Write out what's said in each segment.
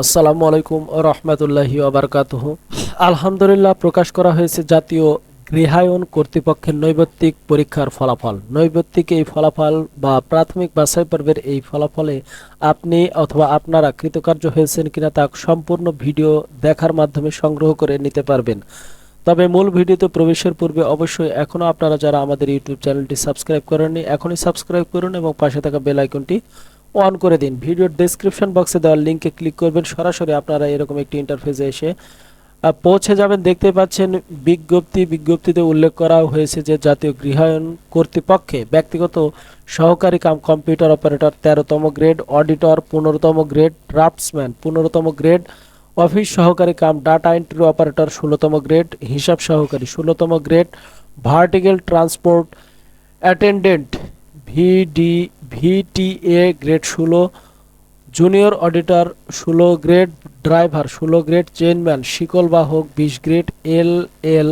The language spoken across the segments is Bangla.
আসসালামু আলাইকুম রহমতুল্লাহি আবরকাতহ আলহামদুলিল্লাহ, প্রকাশ করা হয়েছে জাতীয় গৃহায়ন কর্তৃপক্ষের নৈবত্তিক পরীক্ষার ফলাফল। নৈবত্তিক এই ফলাফল বা প্রাথমিক বাছাই পর্বের এই ফলাফলে আপনি অথবা আপনারা কৃতকার্য হয়েছেন কিনা তা সম্পূর্ণ ভিডিও দেখার মাধ্যমে সংগ্রহ করে নিতে পারবেন। তবে মূল ভিডিওতে প্রবেশের পূর্বে অবশ্যই এখনও আপনারা যারা আমাদের ইউটিউব চ্যানেলটি সাবস্ক্রাইব করেননি, এখনই সাবস্ক্রাইব করুন এবং পাশে থাকা বেল আইকনটি অন করে দিন। ভিডিওর ডেসক্রিপশন বক্সে দেওয়া লিঙ্কে ক্লিক করবেন। সরাসরি আপনারা এরকম একটি ইন্টারফেসে এসে পৌঁছে যাবেন। দেখতে পাচ্ছেন বিজ্ঞপ্তি। বিজ্ঞপ্তিতে উল্লেখ করা হয়েছে যে জাতীয় গৃহায়ন কর্তৃপক্ষে ব্যক্তিগত সহকারী কাম কম্পিউটার অপারেটর তেরোতম গ্রেড অডিটর পনেরোতম গ্রেড ড্রাফটসম্যান পনেরোতম গ্রেড অফিস সহকারী কাম ডাটা এন্ট্রি অপারেটর ষোলোতম গ্রেড হিসাব সহকারী, ষোলোতম grade vertical transport attendant VD VTA grade ষোলো, জুনিয়র অডিটর ষোলো গ্রেড, ড্রাইভার ষোলো গ্রেড চেইনম্যান শিকল বাহক বিশ grade, L L,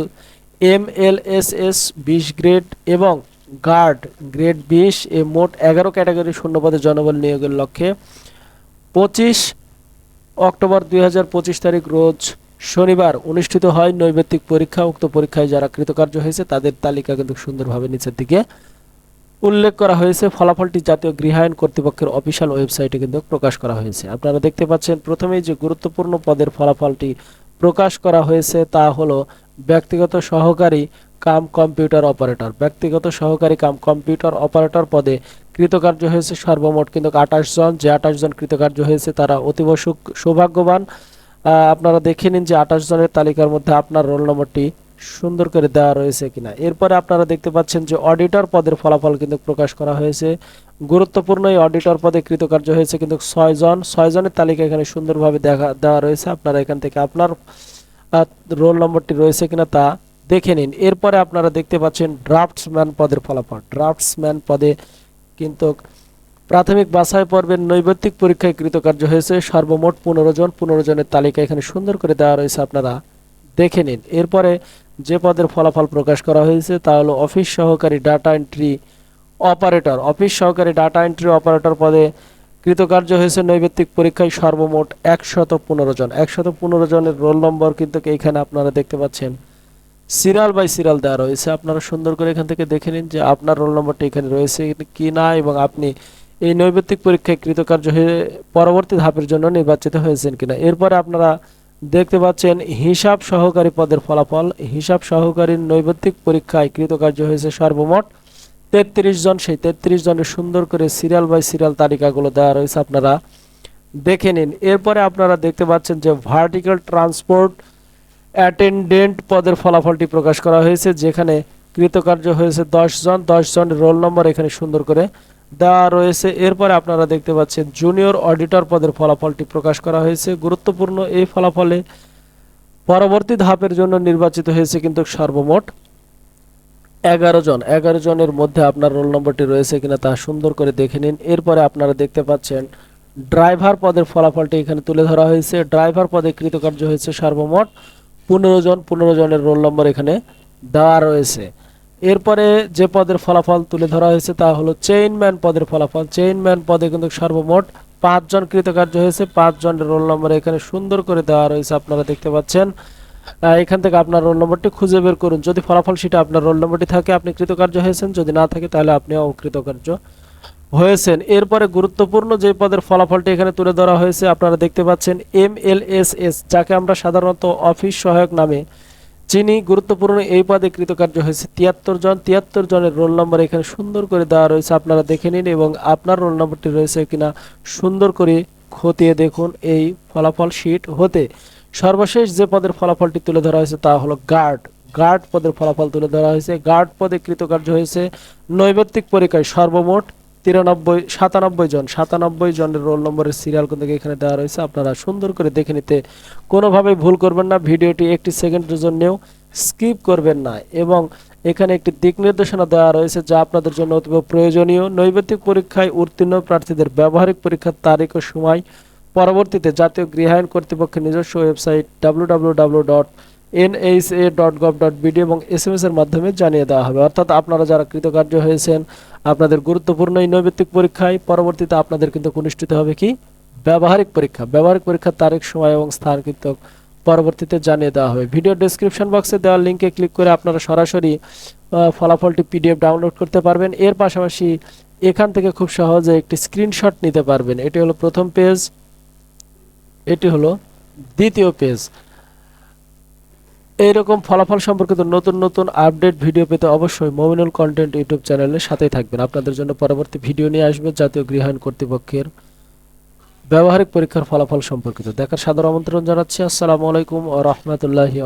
M L S S বিশ গ্রেড এবং গার্ড গ্রেড বিশ এ মোট এগারো ক্যাটাগরি শূন্যপদে জনবল নিয়োগের লক্ষ্যে পঁচিশ অক্টোবর দুই হাজার পঁচিশ তারিখ রোজ শনিবার অনুষ্ঠিত হয় নৈবেত্তিক পরীক্ষা। উক্ত পরীক্ষায় যারা কৃতকার্য হয়েছে তাদের তালিকা কিন্তু সুন্দরভাবে নিচের দিকে উল্লেখ করা হয়েছে, ফলাফলটি জাতীয় গৃহায়ন কর্তৃপক্ষের অফিসিয়াল ওয়েবসাইটে কিন্তু প্রকাশ করা হয়েছে। আপনারা দেখতে পাচ্ছেন, প্রথমেই যে গুরুত্বপূর্ণ পদের ফলাফলটি প্রকাশ করা হয়েছে তা হলো ব্যক্তিগত সহকারী কাম কম্পিউটার অপারেটর। ব্যক্তিগত সহকারী কাম কম্পিউটার অপারেটর পদে কৃতকার্য হয়েছে সর্বমোট কিন্তু আঠাশ জন। যে আঠাশ জন কৃতকার্য হয়েছে তারা অতীব সৌভাগ্যবান। আপনারা দেখে নিন যে আঠাশ জনের তালিকার মধ্যে আপনার রোল নম্বরটি সুন্দর করে দেওয়া রয়েছে কিনা। এরপরে আপনারা দেখতে পাচ্ছেন যে অডিটর পদের ফলাফল কিন্তু প্রকাশ করা হয়েছে। গুরুত্বপূর্ণ এই অডিটর পদে কৃতকার্য হয়েছে কিন্তু ছয় জন। ছয় জনের তালিকা এখানে সুন্দরভাবে দেখা, দেওয়া রয়েছে। আপনারা এখান থেকে আপনার রোল নম্বরটি রয়েছে কিনা তা দেখে নিন। এরপরে আপনারা দেখতে পাচ্ছেন ড্রাফটসম্যান পদের ফলাফল। ড্রাফটসম্যান পদে কিন্তু প্রাথমিক বাছাই পর্বের নৈবত্তিক পরীক্ষায় কৃতকার্য হয়েছে। সর্বমোট পনেরো জন। পনেরো জনের তালিকা এখানে সুন্দর করে দেওয়া রয়েছে, আপনারা দেখে নিন। এরপরে যে পদের ফলাফল প্রকাশ করা হয়েছে তা হলো অফিস সহকারী ডাটা এন্ট্রি অপারেটর। অফিস সহকারী ডাটা এন্ট্রি অপারেটর পদে কৃতকার্য হয়েছে নৈবেত্তিক পরীক্ষায় সর্বমোট একশত পনেরো জন। একশত পনেরো জনের রোল নম্বর কিন্তু এখানে আপনারা দেখতে পাচ্ছেন। সিরিয়াল বাই সিরিয়াল দেওয়া রয়েছে। আপনারা সুন্দর করে এখান থেকে দেখে নিন যে আপনার রোল নম্বরটি এখানে রয়েছে কি না এবং আপনি এই নৈবেত্তিক পরীক্ষায় কৃতকার্য হয়ে পরবর্তী ধাপের জন্য নির্বাচিত হয়েছেন কিনা। এরপরে আপনারা দেখতে পাচ্ছেন, হিসাব সহকারী পদের ফলাফল। হিসাব সহকারীর নৈবেত্তিক পরীক্ষায় কৃতকার্য হয়েছে সর্বমোট তেত্রিশ জন। সেই তেত্রিশ জনের সুন্দর করে সিরিয়াল বাই সিরিয়াল তালিকাগুলো দেওয়া রয়েছে আপনারা দেখে নিন। এরপরে আপনারা দেখতে পাচ্ছেন যে ভার্টিক্যাল ট্রান্সপোর্ট অ্যাটেন্ডেন্ট পদের ফলাফলটি প্রকাশ করা হয়েছে, যেখানে কৃতকার্য হয়েছে দশ জন। দশ জনের রোল নম্বর এখানে সুন্দর করে দেওয়া রয়েছে। এরপরে আপনারা দেখতে পাচ্ছেন জুনিয়র অডিটর পদের ফলাফলটি প্রকাশ করা হয়েছে। গুরুত্বপূর্ণ এই ফলাফলে পরবর্তী ধাপের জন্য নির্বাচিত হয়েছে কিন্তু সর্বমোট এগারো জন। এগারো জনের মধ্যে আপনার রোল নম্বরটি রয়েছে কিনা তা সুন্দর করে দেখে নিন। এরপরে আপনারা দেখতে পাচ্ছেন ড্রাইভার পদের ফলাফলটি এখানে তুলে ধরা হয়েছে। ড্রাইভার পদে কৃতকার্য হয়েছে সর্বমোট পনেরো জন। পনেরো জনের রোল নম্বর এখানে দেওয়া রয়েছে। এরপরে যে পদের ফলাফল তুলে ধরা হয়েছে তা হলো চেইনম্যান পদের ফলাফল। চেইনম্যান পদে কিন্তু সর্বমোট পাঁচজন কৃতকার্য হয়েছে পাঁচ জনের রোল নম্বর এখানে সুন্দর করে দেওয়া রয়েছে আপনারা দেখতে পাচ্ছেন। এখান থেকে আপনার রোল নম্বরটি খুঁজে বের করুন। যদি ফলাফল সেটা আপনার রোল নম্বরটি থাকে, আপনি কৃতকার্য হয়েছেন। যদি না থাকে, তাহলে আপনি অকৃতকার্য হয়েছেন। এরপরে গুরুত্বপূর্ণ যে পদের ফলাফলটি এখানে তুলে ধরা হয়েছে, আপনারা দেখতে পাচ্ছেন এম এল এস এস, যাকে আমরা সাধারণত অফিস সহায়ক নামে চিনি গুরুত্বপূর্ণ এই পদে কৃতকার্য হয়েছে। তিয়াত্তর জন, তিয়াত্তর জনের রোল নম্বর এখানে সুন্দর করে দেওয়া রয়েছে, আপনারা দেখে নিন এবং আপনার রোল নম্বরটি রয়েছে কিনা সুন্দর করে খতিয়ে দেখুন এই ফলাফল শিট হতে। সর্বশেষ যে পদের ফলাফলটি তুলে ধরা হয়েছে তা হলো গার্ড গার্ড পদের ফলাফল তুলে ধরা হয়েছে। গার্ড পদে কৃতকার্য হয়েছে নৈবেত্তিক পরীক্ষায় সর্বমোট তিরানব্বই, সাতানব্বই জন, সাতানব্বই জনের রোল নম্বরের সিরিয়াল কিন্তু এখানে দেওয়া রয়েছে। আপনারা সুন্দর করে দেখে নিতে কোনোভাবেই ভুল করবেন না। ভিডিওটি একটি সেকেন্ডের জন্যেও স্কিপ করবেন না। এবং এখানে একটি দিক নির্দেশনা দেওয়া রয়েছে যা আপনাদের জন্য অতীব প্রয়োজনীয়। নৈবেদিক পরীক্ষায় উত্তীর্ণ প্রার্থীদের ব্যবহারিক পরীক্ষার তারিখ ও সময় পরবর্তীতে জাতীয় গৃহায়ন কর্তৃপক্ষের নিজস্ব website dot NHA dot gov dot BD এবং এস এম এর মাধ্যমে জানিয়ে দেওয়া হবে। অর্থাৎ আপনারা যারা কৃতকার্য হয়েছেন, আপনাদের গুরুত্বপূর্ণ এই নৈবেত্তিক পরীক্ষায়, পরবর্তীতে আপনাদের কিন্তু অনুষ্ঠিত হবে কি? ব্যবহারিক পরীক্ষা। ব্যবহারিক পরীক্ষার তারিখ, সময় এবং স্থান কিন্তু পরবর্তীতে জানিয়ে দেওয়া হবে। ভিডিও ডেসক্রিপশন বক্সে দেওয়া লিঙ্কে ক্লিক করে আপনারা সরাসরি ফলাফলটি পিডিএফ ডাউনলোড করতে পারবেন। এর পাশাপাশি এখান থেকে খুব সহজে একটি স্ক্রিনশট নিতে পারবেন। এটি হলো প্রথম পেজ এটি হলো দ্বিতীয় পেজ এইরকম ফলাফল সম্পর্কিত নতুন নতুন আপডেট ভিডিও পেতে অবশ্যই মমিনুল কন্টেন্ট ইউটিউব চ্যানেলের সাথেই থাকবেন। আপনাদের জন্য পরবর্তী ভিডিও নিয়ে আসবে জাতীয় গৃহায়ণ কর্তৃপক্ষের ব্যবহারিক পরীক্ষার ফলাফল সম্পর্কিত। দেখার সাদর আমন্ত্রণ জানাচ্ছি। আসসালামু আলাইকুম ও রহমতুল্লাহি